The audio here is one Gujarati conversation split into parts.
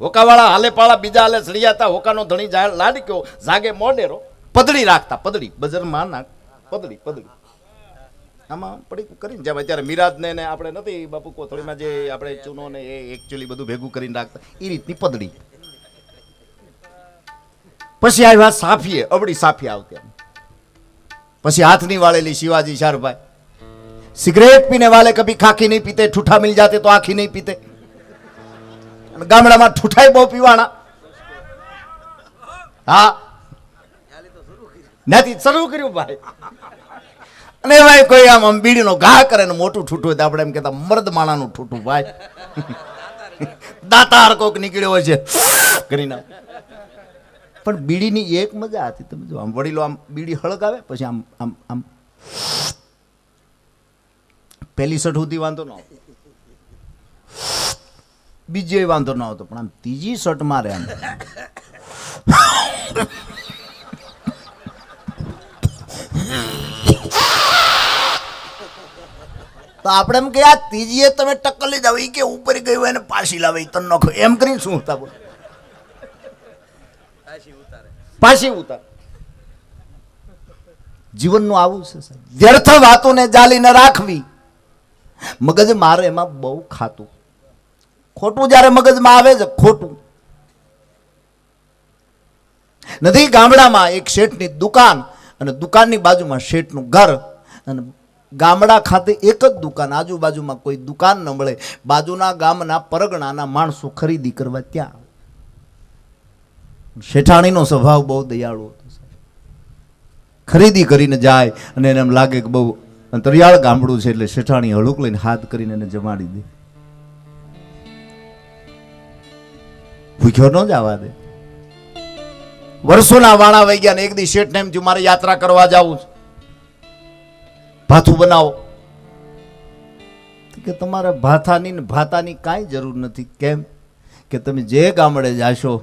હોકાવાળા હાલે પાળા, બીજા હાલે સળિયાતા હોકાનો ધણી લાડક્યો જાગે મોડેરો પદડી રાખતા પદડી બજારમાં નાખ. પદડી પદડી આમાં પડી કરીને જેમ અત્યારે મિરાજને ને આપણે નથી, બાપુ કોથળીમાં જે આપણે ચૂનો ને એ એકચ્યુઅલી બધું ભેગું કરીને રાખતા. એ રીતની પદડી પછી આવ્યા સાફીએ અવળી સાફી આવતી. પછી હાથની વાળેલી શિવાજી શારભાઈ સિગરેટ પીને વાલે કભી ખાખી નહીં પીતે, ઠૂઠા મિલ જાતે તો આખી નહીં પીતે. ગામડામાં ઠૂઠાઈ બહુ પીવાના. હા. નથી, શરૂ કર્યું ભાઈ. અને ભાઈ કોઈ આમ આમ બીડીનો ઘા કરે ને મોટું ઠૂઠું તો આપણે એમ કહેતા, મર્દ માણાનું ઠૂઠું ભાઈ. દાતાર કોક નીકળ્યો છે, કરીને. પણ બીડીની એક મજા હતી, તમે જો, આમ વડીલો આમ બીડી હળગાવે, પછી આમ આમ આમ. પહેલી સઠ સુધી વાંધો ન બીજી વાંધો ન હતો પણ આમ ત્રીજી શર્ટ મારે આમ તો આપણે એમ કે આ ત્રીજીએ તમે ટક્કર લઈ જાવ એ કે ઉપર ગયું એને પાછી લાવે તન નખો. એમ કરીને શું હતા બોલ? પાછી ઉતાર. જીવનનું આવું છે વ્યર્થ વાતોને જાલી ન રાખવી. મગજ મારે એમાં બહુ ખાતું. ખોટું જ્યારે મગજમાં આવે છે, ખોટું. નથી, ગામડામાં એક શેઠની દુકાન અને દુકાનની બાજુમાં શેઠનું ઘર અને ગામડા ખાતે એક જ દુકાન, આજુબાજુમાં કોઈ દુકાન ન મળે. બાજુના ગામના પરગણાના માણસો ખરીદી કરવા ત્યાં. શેઠાણીનો સ્વભાવ બહુ દયાળુ હતો ખરીદી કરીને જાય અને એને એમ લાગે કે બહુ અંતરિયાળ ગામડું છે એટલે શેઠાણી હળુક લઈને હાથ કરીને એને જમાડી દે. ભૂખ્યો ન જવા દે. વર્ષોના વાણા વહી ગયા ને એક દી શેઠને એમ થયું, મારે યાત્રા કરવા જવું છે. ભાથું બનાવો. કે તમારે ભાથાની ને ભાતાની કાંઈ જરૂર નથી. કેમ? કે તમે જે ગામડે જાશો,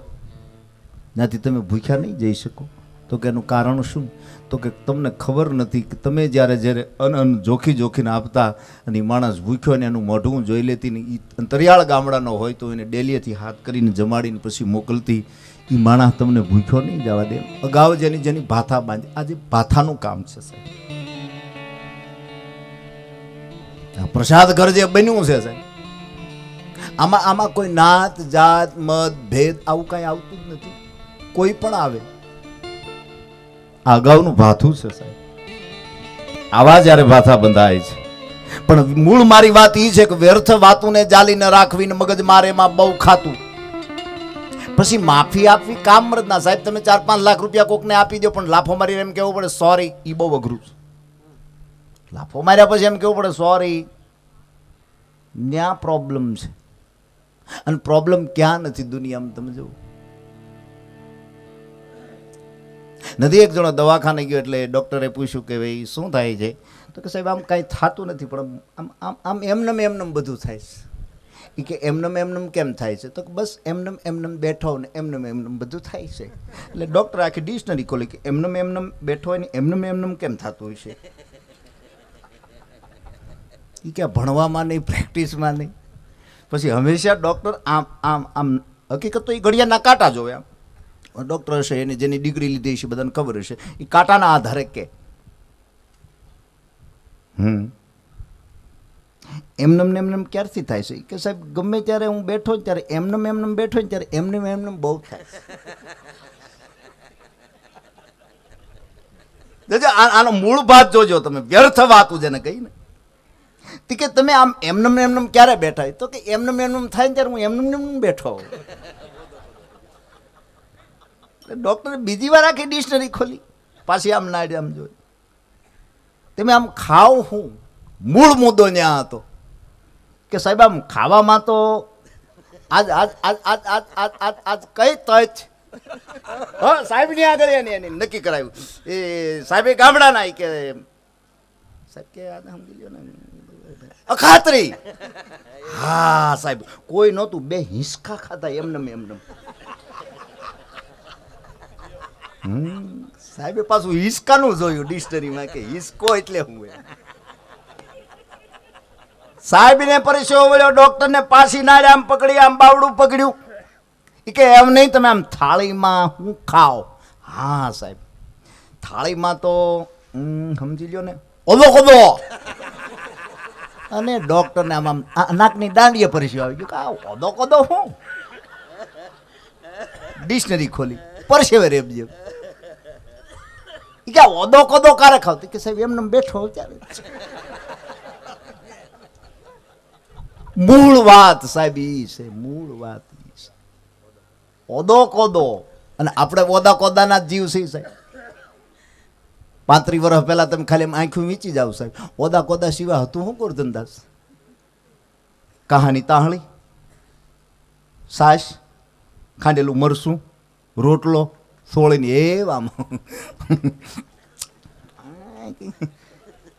ત્યાંથી તમે ભૂખ્યા નહીં જઈ શકો. તો કે એનું કારણ શું? તો કે તમને ખબર નથી કે તમે જ્યારે જ્યારે અન અન જોખી જોખીને આપતા અને માણસ ભૂખ્યો ને એનું મોઢું જોઈ લેતી ને એ અંતરિયાળ ગામડાનો હોય તો એને ડેલીએથી હાથ કરીને જમાડીને પછી મોકલતી એ માણસ તમને ભૂખ્યો નહીં જવા દે. અગાઉ જેની જેની ભાથા બાંધી આજે ભાથાનું કામ છે સાહેબ. પ્રસાદ ઘર જે બન્યું છે સાહેબ. આમાં આમાં કોઈ નાત, જાત, મત, ભેદ આવું કાંઈ આવતું જ નથી. કોઈ પણ આવે. આ અગાઉનું ભાથું છે સાહેબ. આવા જ્યારે ભાથા બંધાય છે. પણ મૂળ મારી વાત એ છે કે વ્યર્થ વાતુને જાલીને રાખવીને મગજ મારે એમાં બહુ ખાતું. પછી માફી આપવી કામ મરદના સાહેબ, તમે ચાર પાંચ લાખ રૂપિયા કોકને આપી દો, પણ લાફો મારીને એમ કહેવું પડે સોરી એ બહુ અઘરું છે. લાફો માર્યા પછી એમ કહેવું પડે સોરી ન્યા પ્રોબ્લેમ છે. અને પ્રોબ્લેમ ક્યાં નથી દુનિયામાં, તમે જુઓ. નથી, એક જણો દવાખાને ગયો એટલે ડૉક્ટરે પૂછ્યું કે ભાઈ, શું થાય છે? તો કે સાહેબ, આમ કાંઈ થતું નથી, પણ આમ આમ આમ એમનેમ એમનેમ બધું થાય છે. એ કે એમનેમ એમનેમ કેમ થાય છે? તો બસ એમનેમ એમનેમ બેઠો ને એમનેમ એમનેમ બધું થાય છે. એટલે ડૉક્ટર આખી ડિક્શનરી ખોલી કે એમનેમ એમનેમ બેઠો હોય ને એમનેમ એમનેમ કેમ થતું હોય છે? એ કે ભણવામાં નહીં, પ્રેક્ટિસમાં નહીં. પછી હંમેશા ડૉક્ટર આમ આમ આમ, હકીકત તો એ ઘડિયાળના કાંટા જોવે આમ. ડૉક્ટર હશે એને જેની ડિગ્રી લીધી છે બધાને ખબર હશે. એ કાંટાના આધારે કે. હમ. એમનેમ ને એમનેમ ક્યારથી થાય છે? કે સાહેબ ગમે ત્યારે હું બેઠો ને ત્યારે એમનેમ એમનેમ બેઠો ને ત્યારે એમનેમ એમનેમ બહુ થાય. આનો મૂળ ભાત જોજો તમે. વ્યર્થ વાતું જેને કહી ને કે તમે આમ એમનેમ એમનેમ ક્યારે બેઠા તો કે એમનેમ એમનેમ થાય ને ત્યારે હું એમનેમ એમનેમ બેઠો હોઉં. એટલે ડૉક્ટરે બીજી વાર આખી ડિક્શનરી ખોલી. પાછી આમ ના આમ જોઈ. તમે આમ ખાવ હું. મૂળ મુદ્દો ત્યાં હતો. કે સાહેબ, આમ ખાવામાં તો આજ આજ આજ આજ આજ આજ આજ કઈ તચ હા સાહેબની આગળ એને એને નક્કી કરાવ્યું એ સાહેબે ગામડાના કે, સાહેબ કે આ સમજી લ્યો ને. અખાતરી. હા, સાહેબ. કોઈ નહોતું. બે હિંસકા ખાતા એમને એમને હમ, સાહેબે પાછું હિસકાનું જોયું ડિક્શનરીમાં કે હિસકો એટલે હું સાહેબ ને સાહેબને મળ્યો વળ્યો ડોક્ટરને પાછી નાડે આમ પકડી, આમ બાવડું પકડ્યું. એ કે, એમ નહીં, તમે આમ થાળીમાં હું ખાઓ. હા, સાહેબ. થાળીમાં તો સમજી લ્યો ને. ઓલો કોદો અને ડોક્ટરને આમ આમ નાકની દાંડીએ પરિચય આવી ગયું. કે આ ઓદો કોદો હું? ડિક્શનરી ખોલી. પરસેવે રેપજે કે ઓદો કોદો કારે ખાવ? કે સાહેબ, એમને એમ બેઠો ત્યારે મૂળ વાત સાહેબ એ છે, મૂળ વાત છે. ઓદો કોદો. અને આપણે ઓદા કોદાના જીવ છે સાહેબ. પાંત્રીસ વર્ષ પહેલા તમે ખાલી આંખું વીંચી જાવ સાહેબ. ઓદા કોદા સિવાય હતું શું ગોરધનદાસ? કહાની તાહણી? સાસ? ખાંડેલું મરસું? રોટલો? સોળીને એવામાં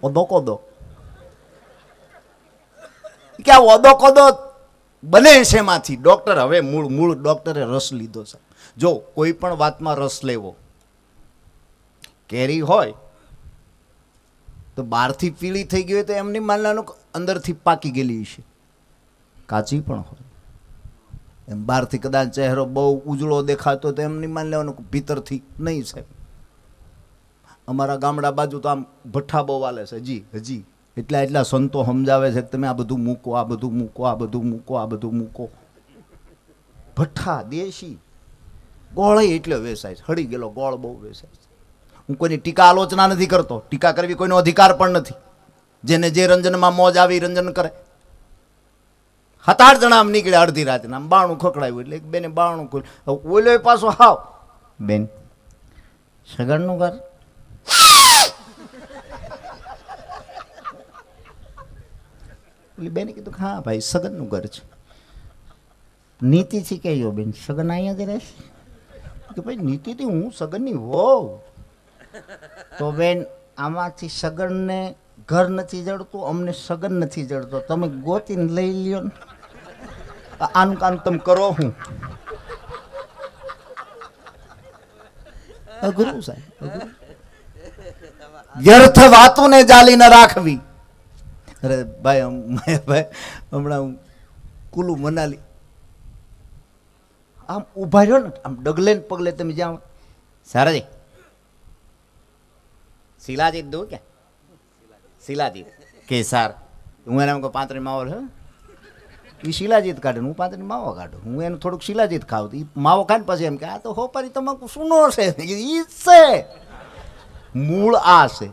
ઓદો કોદો કે આ ઓદો કોદો બને છે માંથી ડોક્ટર હવે મૂળ મૂળ ડોક્ટરે રસ લીધો છે. જો, કોઈ પણ વાતમાં રસ લેવો. કેરી હોય, તો બહારથી પીળી થઈ ગઈ હોય તો એમની માનવાનું અંદરથી પાકી ગયેલી છે કાચી પણ હોય. એમ બહારથી કદાચ ચહેરો બહુ ઉજળો દેખાતો તો એમની માન લેવાનું ભીતરથી નહીં સાહેબ. અમારા ગામડા બાજુ તો આમ ભઠ્ઠા બહુ વાલે છે. હજી હજી. એટલા એટલા સંતો સમજાવે છે કે તમે આ બધું મૂકો, આ બધું મૂકો, આ બધું મૂકો, આ બધું મૂકો. ભઠ્ઠા, દેશી. ગોળ એટલે વેસાય છે. હળી ગયેલો ગોળ બહુ વેસાય છે. હું કોઈની ટીકા આલોચના નથી કરતો. ટીકા કરવી કોઈનો અધિકાર પણ નથી. જેને જે રંજનમાં મોજ આવી રંજન કરે. સાત આઠ જણા આમ નીકળ્યા અડધી રાતે આમ બાણું ખકડાયું એટલે બેને બાણું ખોલ્યું ઓલો પાછો હાવ. બેન સગનનું ઘર? પેલી બેને કીધું હા ભાઈ સગનનું ઘર છે. નીતિથી કહેજો બેન, સગન અહીંયા જ રહેશે? કે ભાઈ, નીતિથી હું સગનની હોવ તો બેન, આમાંથી સગનને ઘર નથી જડતું, અમને સગન નથી જડતો. તમે ગોતીને લઈ લ્યો ને. આનું કામ તમે કરો હું. અઘરું સાહેબ. વ્યર્થ વાતોને જાલી ન રાખવી. અરે ભાઈ ભાઈ હમણાં હું કુલુ મનાલી. આમ ઊભા રહ્યો ને આમ ડગલે ને પગલે તમે જાઓ સારાજી. શિલાજીત દઉં કે શિલાજીત. કે સાર. હું એના પાંત્રી માહોલ છે એ શિલાજીત કાઢે હું પાંત્રી માવો કાઢું. હું એનું થોડુંક શિલાજીત ખાવું એ માવો ખાને પછી એમ કે, આ તો હોપારી તમાકુ સુનો છે. એ છે. મૂળ આ છે.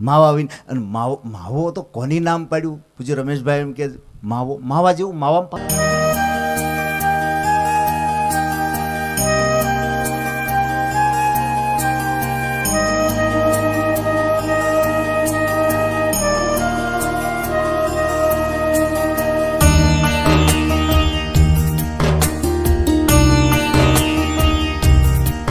માવા વિન, અને માવો માવો તો કોની નામ પાડ્યું? પૂજ્ય રમેશભાઈ એમ કે માવો, માવા જેવું માવા